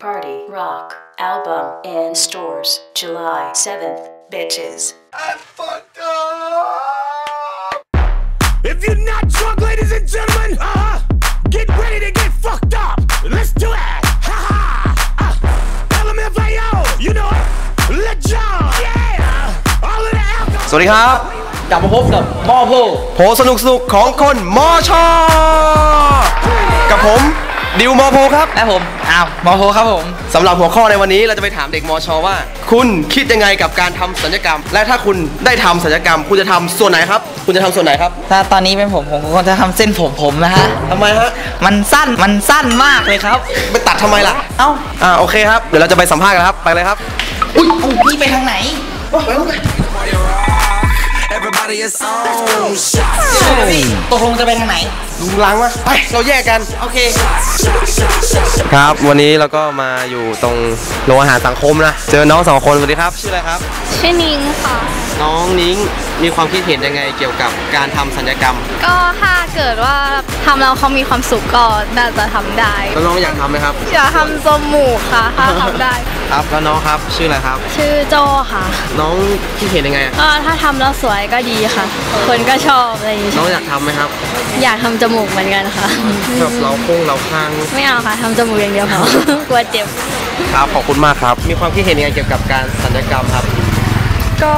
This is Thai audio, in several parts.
Party Rock album in stores July 7th. Bitches. If you're not drunk, ladies and gentlemen, uh, get ready to get fucked up. Let's do it. Ha ha. Uh, LMFAO, you know it. Let John, yeah. All of the alcohol. สวัสดีครับ กลับมาพบกับหม้อโพ โผสนุกสนุกของคนมอชอกับผม ดิวมอโพครับและผมอ้าวหม้อโพครับผมสำหรับหัวข้อในวันนี้เราจะไปถามเด็กมอชอว่า คุณคิดยังไงกับการทำสัญญกรรม และถ้าคุณได้ทำสัญญกรรม คุณจะทำส่วนไหนครับ คุณจะทำส่วนไหนครับถ้าตอนนี้เป็นผมผมคงจะทำเส้นผมผมนะฮะ ทำไมฮะมันสั้นมันสั้นมากเลยครับ ไปตัดทำไมล่ะเอ้าอ่าโอเคครับเดี๋ยวเราจะไปสัมภาษณ์กันครับไปเลยครับ อุ้ยอุ๊ยพี่ไปทางไหน Everybody is on shot. พี่ตกลงจะไปทางไหน ลุงลังมาไป เราแยกกัน โอเค ครับวันนี้เราก็มาอยู่ตรงโรงอาหารสังคมนะ เจอน้องสองคนสวัสดีครับ ชื่ออะไรครับ ชื่อนิงค่ะ น้องนิ้ง มีความคิดเห็นยังไงเกี่ยวกับการทำสัญญกรรม ก็ถ้าเกิดว่าทำแล้วเขามีความสุขก็น่าจะทำได้แล้วน้องอยากทำไหมครับอยากทำจมูกค่ะถ้าทำได้ ครับแล้วน้องครับชื่ออะไรครับ ชื่อโจค่ะ น้องคิดเห็นยังไงอะก็ถ้าทำแล้วสวยก็ดีค่ะ คนก็ชอบอะไรอย่างงี้น้องอยากทำไหมครับอยากทำจมูกเหมือนกันค่ะ แบบเราโค้งเราข้างไม่เอาค่ะทำจมูกอย่างเดียวพอกลัวเจ็บ ครับขอบคุณมากครับ มีความคิดเห็นยังไงเกี่ยวกับการสัญญกรรมครับ ก็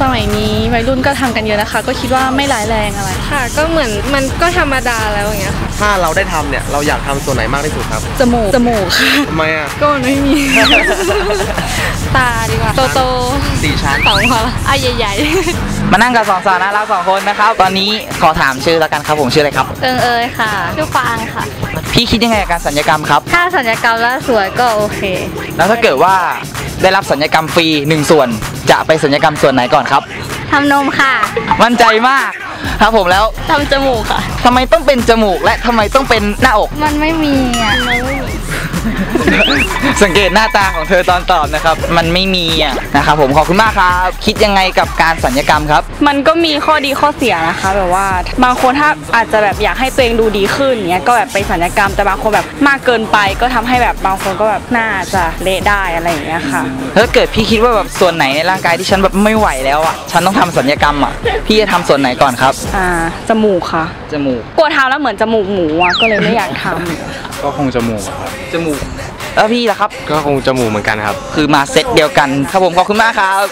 สมัยนี้วัยรุ่นก็ทำกันเยอะนะคะ ก็คิดว่าไม่ร้ายแรงอะไรค่ะ ก็เหมือนมันก็ธรรมดาแล้วอย่างเงี้ยค่ะ ถ้าเราได้ทำเนี่ยเราอยากทำส่วนไหนมากที่สุดครับจมูกจมูกค่ะ ทำไมอะ ก็มันไม่มี ตาดีกว่า โตโตสี่ชั้นๆสองพอละอะใหญ่มานั่งกับสองสาวน่ารักสองคนนะครับ ตอนนี้ขอถามชื่อแล้วกันครับผมชื่ออะไรครับเอิงเอยค่ะชื่อฟางค่ะ พี่คิดยังไงกับการสัญญกรรมครับ ถ้าสัญญกรรมแล้วสวยก็โอเค แล้วถ้าเกิดว่าได้รับสัญญกรรมฟรีหนึ่งส่วน จะไปสัญญกรรมส่วนไหนก่อนครับ ทำนมค่ะ มั่นใจมาก ครับผมแล้วๆทำจมูกค่ะ ทำไมต้องเป็นจมูกและทำไมต้องเป็นหน้าอก มันไม่มีอะ สังเกตหน้าตาของเธอตอนตอบนะครับ มันไม่มีอะนะครับผมขอบคุณมากครับ คิดยังไงกับการสัญญกรรมครับ มันก็มีข้อดีข้อเสียนะคะ แบบว่าบางคนถ้าอาจจะแบบอยากให้ตัวเองดูดีขึ้นเนี้ยก็แบบไปสัญญกรรมแต่บางคนแบบมากเกินไป ก็ทำให้แบบบางคนก็แบบน่าจะเละได้อะไรอย่างเงี้ยค่ะถ้าเกิดพี่คิดว่าแบบส่วนไหนในร่างกายที่ฉันแบบไม่ไหวแล้วอะฉันต้องทำสัญญกรรมอะพี่จะทำส่วนไหนก่อนครับ อ่าจมูกค่ะจมูกกลัวทำแล้วเหมือนจมูกหมูอะก็เลยไม่อยากทำก็คงจมูกครับจมูกแล้วพี่ล่ะครับ ก็คงจมูกเหมือนกันครับ คือมาเซตเดียวกันครับผมขอบคุณมากครับ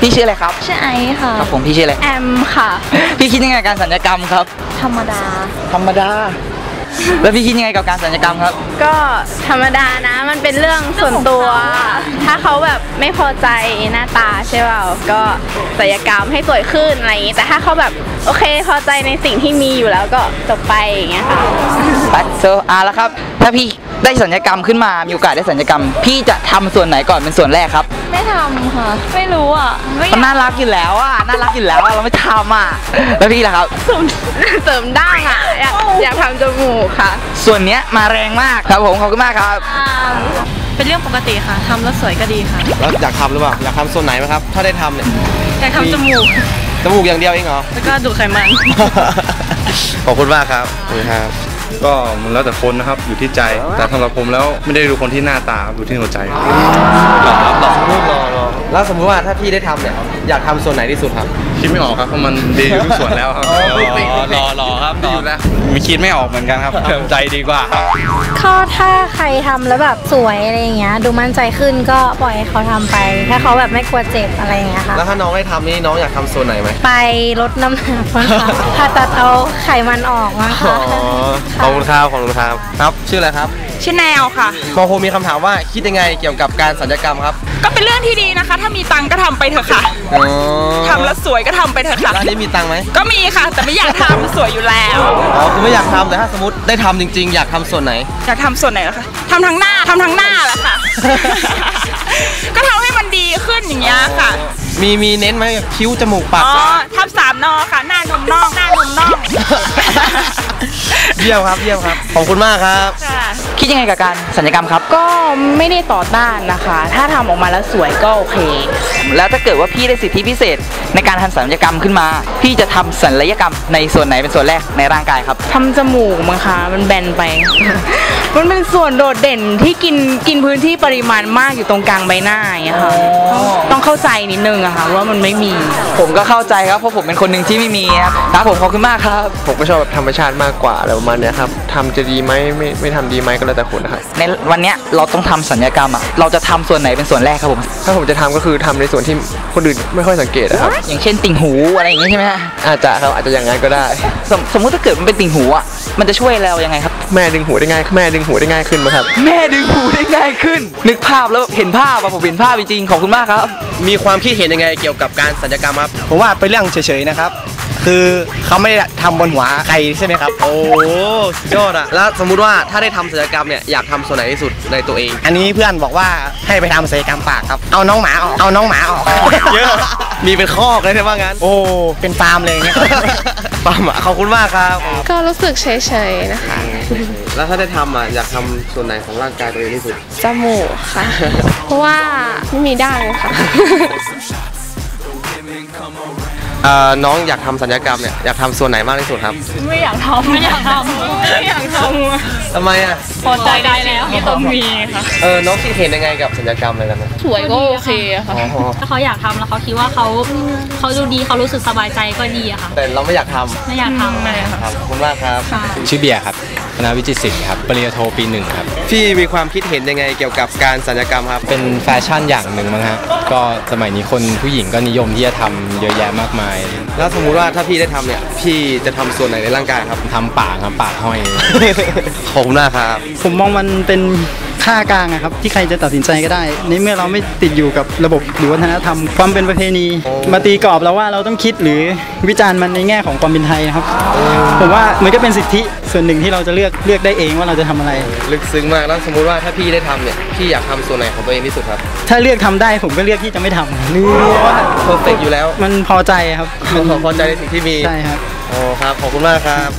พี่ชื่ออะไรครับชื่อไอซ์ค่ะครับผมพี่ชื่ออะไรแอมค่ะ พี่คิดยังไงกับการสัญญกรรมครับ ธรรมดา ธรรมดา แล้วพี่คิดยังไงกับการสัญญกรรมครับ ก็ธรรมดานะมันเป็นเรื่องส่วนตัว ถ้าเขาแบบไม่พอใจหน้าตาใช่เปล่าก็ศัลยกรรมให้สวยขึ้นอะไรอย่างงี้ แต่ถ้าเขาแบบโอเคพอใจในสิ่งที่มีอยู่แล้วก็จบไปอย่างเงี้ยค่ะไปโซอาแล้วครับ ถ้าพี่ ได้สัญญกรรมขึ้นมา มีโอกาสได้สัญญกรรม พี่จะทำส่วนไหนก่อนเป็นส่วนแรกครับไม่ทำค่ะ ไม่รู้อะ ไม่อมันยากน่ารักอยู่แล้วอะ น่ารักอยู่แล้วอะเราไม่ทำอะ แล้วพี่ล่ะครับ เสริมดั้งอะ อยากอยากทำจมูกค่ะ ส่วนเนี้ยมาแรงมากครับผม ขอบคุณมากครับ เป็นเรื่องปกติค่ะ ทำแล้วสวยก็ดีค่ะ แล้วอยากทำหรือเปล่า อยากทำส่วนไหนไหมครับ ถ้าได้ทำเนี่ย อยากทำจมูก จมูกอย่างเดียวเองเหรอ แล้วก็ดูดไขมัน ขอบคุณมากครับขอบคุณครับ ก็มันแล้วแต่คนนะครับอยู่ที่ใจ แต่สำหรับผมแล้วไม่ได้ดูคนที่หน้าตาครับดูที่หัวใจครับรอรอรอรอแล้วสมมติว่าถ้าพี่ได้ทำเนี่ยอยากทำส่วนไหนที่สุดครับคิดไม่ออกครับเพราะมันดีอยู่ทุกส่วนแล้วครับรอรอครับดีอยู่แล้วมีคิดไม่ออกเหมือนกันครับทำใจดีกว่าครับก็ถ้าใครทำแล้วแบบสวยอะไรอย่างเงี้ยดูมั่นใจขึ้นก็ปล่อยให้เขาทำไป ถ้าเขาแบบไม่กลัวเจ็บอะไรอย่างเงี้ยค่ะแล้วถ้าน้องได้ทำนี่น้องอยากทำส่วนไหนไหมไปลดน้ำหนักนะคะผ่าตัดเอาไขมันออกนะอ๋คะอขอบคุณครับขอบคุณครับครับ ชื่ออะไรครับชื่อแนวค่ะ มอโฮมีคำถามว่าคิดยังไงเกี่ยวกับการสัญญกรรมครับก็เป็นเรื่องที่ดีนะคะ ถ้ามีตังค์ก็ทำไปเถอะค่ะอ๋อทำแล้วสวยก็ทำไปเถอะค่ะแล้วอันนี้มีตังค์ไหมก็มีค่ะ แต่ไม่อยากทำมันสวยอยู่แล้วอ๋อคือไม่อยากทำแต่ถ้าสมมติได้ทำจริง ๆ อยากทำส่วนไหน อยากทำส่วนไหนล่ะคะทำทั้งหน้าทำทั้งหน้าแหละค่ะ ก็ทำให้มันดีขึ้นอย่างเงี้ยค่ะมีมีเน้นไหมคิ้วจมูกปากอ๋อทำสามนอค่ะหน้า นมน่องหน้านมน่องเยี่ยมครับเยี่ยมครับ ขอบคุณมากครับค่ะคิดยังไงกับการสัญญกรรมครับ ก็ไม่ได้ต่อต้านนะคะ ถ้าทำออกมาแล้วสวยก็โอเค แล้วถ้าเกิดว่าพี่ได้สิทธิพิเศษ ในการทำศัลยกรรมขึ้นมา พี่จะทำศัลยกรรมในส่วนไหนเป็นส่วนแรกในร่างกายครับทำจมูกมั้งคะมันแบนไป มันเป็นส่วนโดดเด่นที่กินกินพื้นที่ปริมาณมากอยู่ตรงกลางใบหน้าอย่างเงี้ยค่ะต้องต้องเข้าใจนิดนึงอะค่ะว่ามันไม่มี ผมก็เข้าใจครับเพราะผมเป็นคนหนึ่งที่ไม่มีครับครับผมขอบคุณมากครับ ผมก็ชอบแบบธรรมชาติมากกว่าอะไรประมาณเนี้ยครับทำจะดีไหมไม่ไม่ทำดีไหมก็แล้วแต่คนนะครับ ในวันเนี้ยเราต้องทำศัลยกรรมอะ เราจะทำส่วนไหนเป็นส่วนแรกครับผม ถ้าผมจะทำก็คือทำในส่วนที่คนอื่นไม่ค่อยสังเกตนะครับ อย่างเช่นติ่งหูอะไรอย่างงี้ใช่ไหมฮะอาจจะครับอาจจะอย่างนั้นก็ได้ สมสมมุติถ้าเกิดมันเป็นติ่งหูอะ มันจะช่วยเรายังไงครับ แม่ดึงหูได้ง่ายแม่ดึงหูได้ง่ายขึ้นไหมครับ แม่ดึงหูได้ง่ายขึ้น นึกภาพแล้วเห็นภาพอะผมเห็นภาพจริงๆขอบคุณมากครับ มีความคิดเห็นยังไงเกี่ยวกับการสัญญกรรมครับ ผมว่าเป็นเรื่องเฉยๆนะครับ คือเขาไม่ได้ทำบนหัวใครใช่ไหมครับ โอ้สุดยอดอะแล้วสมมุติว่าถ้าได้ทำศัลยกรรมเนี่ยอยากทำส่วนไหนที่สุดในตัวเอง อันนี้เพื่อนบอกว่าให้ไปทำศัลยกรรมปากครับ เอาน้องหมาออก เอาน้องหมาออก เยอะมีเป็นคอกเลยใช่ไหมงั้นโอ้ เป็นฟาร์มเลยอย่างเงี้ย ปามอะขอบคุณมากครับ ก็รู้สึกเฉยๆนะคะ แล้วถ้าได้ทำอะอยากทำส่วนไหนของร่างกายตัวเองที่สุด จมูกค่ะ เพราะว่าไม่มีดั้งค่ะเอ่อ น้องอยากทำศัลยกรรมเนี่ยอยากทำส่วนไหนมากที่สุดครับ ไม่อยากทำไม่อยากทำไม่อยากททำไมอะำพอใจได้แล้วที่ต้องมีค่ะเออน้องคิดเห็นยังไงกับศัลยกรรมอะไรกันนะสวยก็โอเคอะค่ะอ๋อถ้าเขาอยากทำแล้วเขาคิดว่าเขาเขาดูดีเขารู้สึกสบายใจก็ดีอะค่ะแต่เราไม่อยากทำไม่อยากทำเลยค่ะครับขอบคุณมากครับชื่อเบียร์ครับคณะวิจิตรศิลป์ครับปริญญาโทปีหนึ่งครับ พี่มีความคิดเห็นยังไงเกี่ยวกับการศัลยกรรมครับ เป็นแฟชั่นอย่างหนึ่งมั้งฮะก็สมัยนี้คนผู้หญิงก็นิยมที่จะทำเยอะแยะมากมายแล้วสมมุติว่าถ้าพี่ได้ทำเนี่ย พี่จะทำส่วนไหนในร่างกายครับ ทำปากครับปากห้อย ขอบคุณมากครับ ผมมองมันเป็น ค่ากลางอะครับที่ใครจะตัดสินใจก็ได้ ในเมื่อเราไม่ติดอยู่กับระบบหรือวัฒนธรรมความเป็นประเพณี มาตีกรอบเราว่าเราต้องคิดหรือวิจารณ์มันในแง่ของความเป็นไทยนะครับผมว่ามันก็เป็นสิทธิส่วนหนึ่งที่เราจะเลือกเลือกได้เองว่าเราจะทำอะไร ลึกซึ้งมากแล้วสมมุติว่าถ้าพี่ได้ทำเนี่ยพี่อยากทำส่วนไหนของตัวเองที่สุดครับ ถ้าเลือกทำได้ผมก็เลือกที่จะไม่ทำนี่เพอร์เฟกอยู่แล้ว มันพอใจครับพอใจในสิ่งที่มีใช่ครับโอ้ครับขอบคุณมากครับ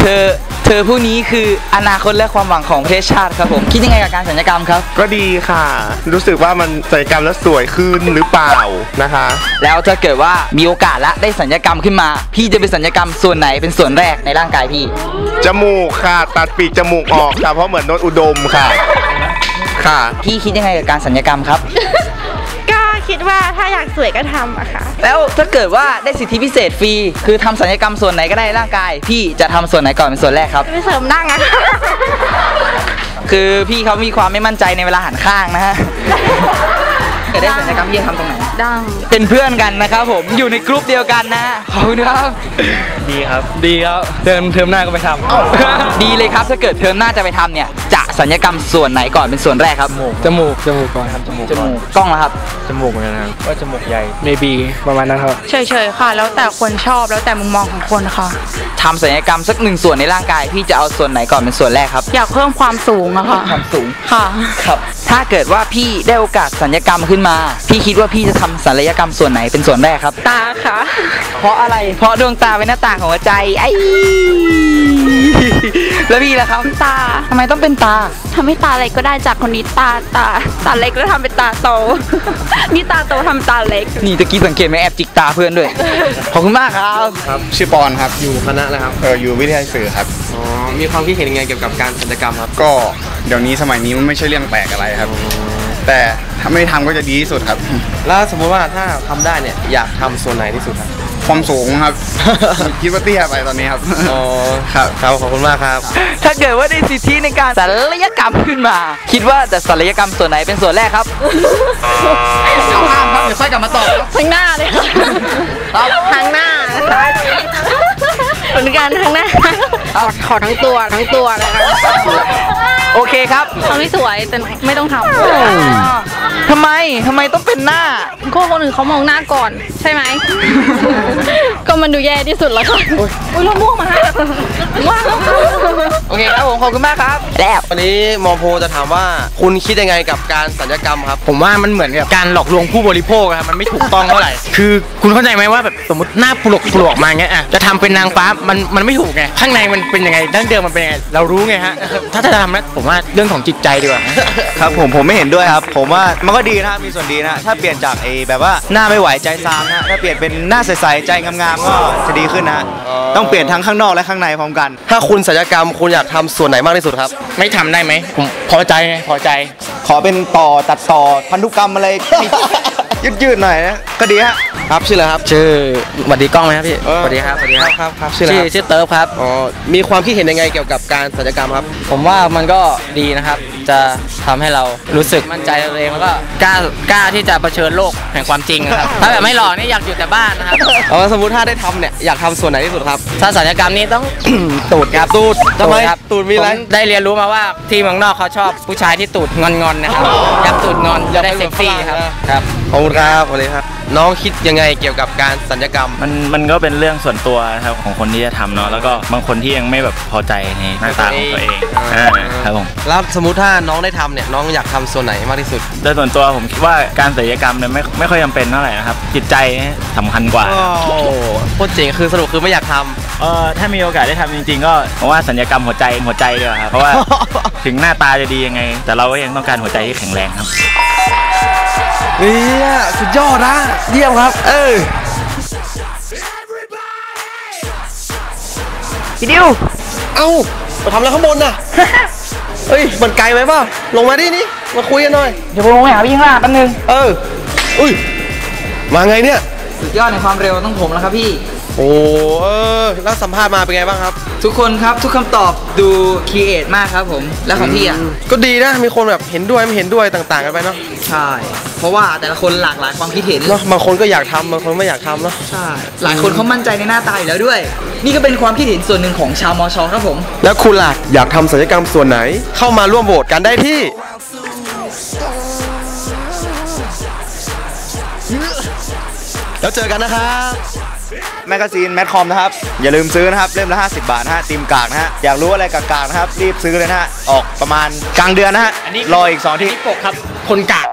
เธอ เธอผู้นี้คืออนาคตและความหวังของประเทศชาติครับผม คิดยังไงกับการสัญญกรรมครับ ก็ดีค่ะ รู้สึกว่ามันศัลยกรรมแล้วสวยขึ้นหรือเปล่านะคะ แล้วถ้าเกิดว่ามีโอกาสละได้สัญญกรรมขึ้นมา พี่จะเป็นสัญญกรรมส่วนไหนเป็นส่วนแรกในร่างกายพี่ จมูกค่ะ ตัดปีกจมูกออกค่ะเพราะเหมือนโนนอุดมค่ะ ค่ะ พี่คิดยังไงกับการสัญญกรรมครับก็ คิดว่าถ้าอยากสวยก็ทำอะค่ะ แล้วถ้าเกิดว่าได้สิทธิพิเศษฟรี คือทำสัญญกรรมส่วนไหนก็ได้ในร่างกาย พี่จะทำส่วนไหนก่อนเป็นส่วนแรกครับ ไปเสริมดั้งอะคือพี่เขามีความไม่มั่นใจในเวลาหันข้างนะฮะเกิดได้สัญญกรรมพี่จะทำตรงไหน ดั้งเป็นเพื่อนกันนะครับผมอยู่ในกลุ่มเดียวกันนะขอบคุณครับ ดีครับ ดีครับเทอมเทอมหน้าก็ไปทำดีเลยครับถ้าเกิดเทอมหน้าจะไปทำเนี่ยจะสัญญกรรมส่วนไหนก่อนเป็นส่วนแรกครับ จมูก จมูกก่อนครับ จมูกจมูกกล้องนะครับ จมูกเหมือนกันครับว่าจมูกใหญ่ maybe ประมาณนั้นครับ เฉยๆค่ะ แล้วแต่คนชอบแล้วแต่มุมมองของคนค่ะทำศัลยกรรมสักหนึ่งส่วนในร่างกายพี่จะเอาส่วนไหนก่อนเป็นส่วนแรกครับ อยากเพิ่มความสูงอะค่ะ ความสูง ค่ะ ครับ ถ้าเกิดว่าพี่ได้โอกาสสัญญกรรมขึ้นมา พี่คิดว่าพี่จะทำศัลยกรรมส่วนไหนเป็นส่วนแรกครับ ตาค่ะ เพราะอะไร เพราะดวงตาเป็นหน้าต่างของหัวใจ ไอ้แล้วพี่ล่ะครับ ตาทำไมต้องเป็นตาทำให้ตาเล็กก็ได้จากคนนี้ตาตาตาเล็กแล้วทำเป็นตาโต นี่ตาโตทำตาเล็ก นี่ตะกี้สังเกตไหมแอบจิกตาเพื่อนด้วย ขอบคุณมากครับ ครับ ชื่อปอนครับ อยู่คณะอะไรครับ เอออยู่วิทยาสื่อครับ อ๋อ มีความคิดเห็นยังไงเกี่ยวกับการศัลยกรรมครับ ก็เดี๋ยวนี้สมัยนี้มันไม่ใช่เรื่องแปลกอะไรครับ แต่ถ้าไม่ทำก็จะดีที่สุดครับ แล้วสมมติว่าถ้าทำได้เนี่ยอยากทำส่วนไหนที่สุดครับ ความสูงครับ คิดว่าเตี้ยไปตอนนี้ครับอ๋อ ครับ ครับ ขอบคุณมากครับ ถ้าเกิดว่าได้สิทธิในการศัลยกรรมขึ้นมา คิดว่าจะศัลยกรรมส่วนไหนเป็นส่วนแรกครับข้ามครับเดี๋ยวค่อยกลับมาตอบครับ ทั้งหน้าเลยค่ะครับทั้งหน้านะคะเหมือนกันทั้งหน้าขอขอทั้งตัวทั้งตัวเลยค่ะโอเคครับทำไม่สวยแต่ไม่ต้องทำ ทำไมทำไมต้องเป็นหน้า ก็คนอื่นเขามองหน้าก่อนใช่ไหม ก็มันดูแย่ที่สุดแล้วค่ะอุ้ยเราม่วงมาว้าวโอเคครับผมขอบคุณมากครับแล้ววันนี้มอโพจะถามว่าคุณคิดยังไงกับการสัญญกรรมครับ ผมว่ามันเหมือนกับการหลอกลวงผู้บริโภคอะครับมันไม่ถูกต้องเท่าไหร่คือคุณเข้าใจไหมว่าแบบสมมติหน้าปลวกปลวกมาอย่างเงี้ยอะจะทำเป็นนางฟ้ามันมันไม่ถูกไงข้างในมันเป็นยังไงดั้งเดิมมันเป็นยังไงเรารู้ไงฮะถ้าจะทำนะผมว่าเรื่องของจิตใจดีกว่าครับผมผมไม่เห็นด้วยครับ ผมว่ามันก็ดีนะครับมีส่วนดีนะ ถ้าเปลี่ยนจากไอ้แบบว่าหน้าไม่ไหวใจซามนะถ้าเปลี่ยนเป็นหน้าใสๆใจงามๆก็จะดีขึ้นนะต้องเปลี่ยนทั้งข้างนอกและข้างในพร้อมกัน ถ้าคุณสัญญกรรมคุณอยากทำส่วนไหนมากที่สุดครับ ไม่ทำได้ไหมผมพอใจไงพอใจ ขอเป็นต่อตัดต่อพันธุกรรมอะไรยืดๆหน่อยนะก็ดีฮะครับชื่ออะไรครับชื่อสวัสดีกล้องไหมครับพี่สวัสดีครับสวัสดีครับครับครับชื่ออะไรครับชื่อเติร์ฟครับอ๋อมีความคิดเห็นยังไงเกี่ยวกับการสัญญกรรมครับ ผมว่ามันก็ดีนะครับ จะทำให้เรารู้สึกมั่นใจในตัวเองแล้วก็กล้ากล้าที่จะเผชิญโลกแห่งความจริงนะครับถ้าแบบไม่หลอกนี่อยากอยู่แต่บ้านนะครับเอาสมมติถ้าได้ทำเนี่ยอยากทำส่วนไหนที่สุดครับ ถ้าสัญญกรรมนี้ต้องตูดครับตูดทำไมครับตูดมีอะไรผได้เรียนรู้มาว่าที่เมืองนอกเขาชอบผู้ชายที่ตูดงอนๆนะครับอยากตูดงอนจะได้เซ็กซี่ครับครับขอบคุณครับสวัสดีครับ น้องคิดยังไงเกี่ยวกับการสัญญกรรม มันมันก็เป็นเรื่องส่วนตัวนะครับของคนที่จะทำเนาะแล้วก็บางคนที่ยังไม่แบบพอใจในหน้าตาของตัวเองอ่าครับผม แล้วสมมติถ้าน้องได้ทำเนี่ยน้องอยากทำส่วนไหนมากที่สุด โดยส่วนตัวผมคิดว่าการศัลยกรรมเนี่ยไม่ไม่ค่อยจำเป็นเท่าไหร่นะครับจิตใจสำคัญกว่า โอ้โคตรเจ๋งคือสรุปคือไม่อยากทำ เออถ้ามีโอกาสได้ทำจริงๆ ก็ผมว่าสัญญกรรมหัวใจหัวใจดีกว่าครับเพราะว่า ถึงหน้าตาจะดียังไง แต่เราก็ยังต้องการหัวใจที่แข็งแรงครับ เนี่ยสุดยอดนะ เยี่ยมครับ เออพี่ดิวเอ้ามาทำอะไรข้างบนน่ะ เฮ้ยมันไกลไปเปล่าลงมาดินี่ มาคุยกันหน่อย เดี๋ยวผมลงไปหาพี่ข้างล่างแป๊บนึง เออ อุ้ย มาไงเนี่ย สุดยอดในความเร็วต้องผมแล้วครับพี่ โอ้เออแล้วสัมภาษณ์มาเป็นไงบ้างครับ ทุกคนครับทุกคำตอบดูครีเอทมากครับผม แล้วของพี่อะ ก็ดีนะ มีคนแบบเห็นด้วยไม่เห็นด้วยต่าง ๆ กันไปเนาะใช่ เพราะว่าแต่ละคนหลากหลายความคิดเห็นเนาะบางคนก็อยากทำบางคนไม่อยากทำเนาะใช่หลายคนเขามั่นใจในหน้าตาอยู่แล้วด้วย นี่ก็เป็นความคิดเห็นส่วนหนึ่งของชาวมอชอครับผม แล้วคุณล่ะอยากทำศัลยกรรมส่วนไหน เข้ามาร่วมโหวตกันได้ที่ แล้วเจอกันนะครับ แมกกาซีนแมทคอมนะครับ อย่าลืมซื้อนะครับ เล่มละ 50 บาทนะฮะตีมกากนะฮะ อยากรู้อะไรกากๆนะครับ รีบซื้อเลยนะฮะ ออกประมาณกลางเดือนนะฮะ รออีก2อาที่ ปกครับ คนกาก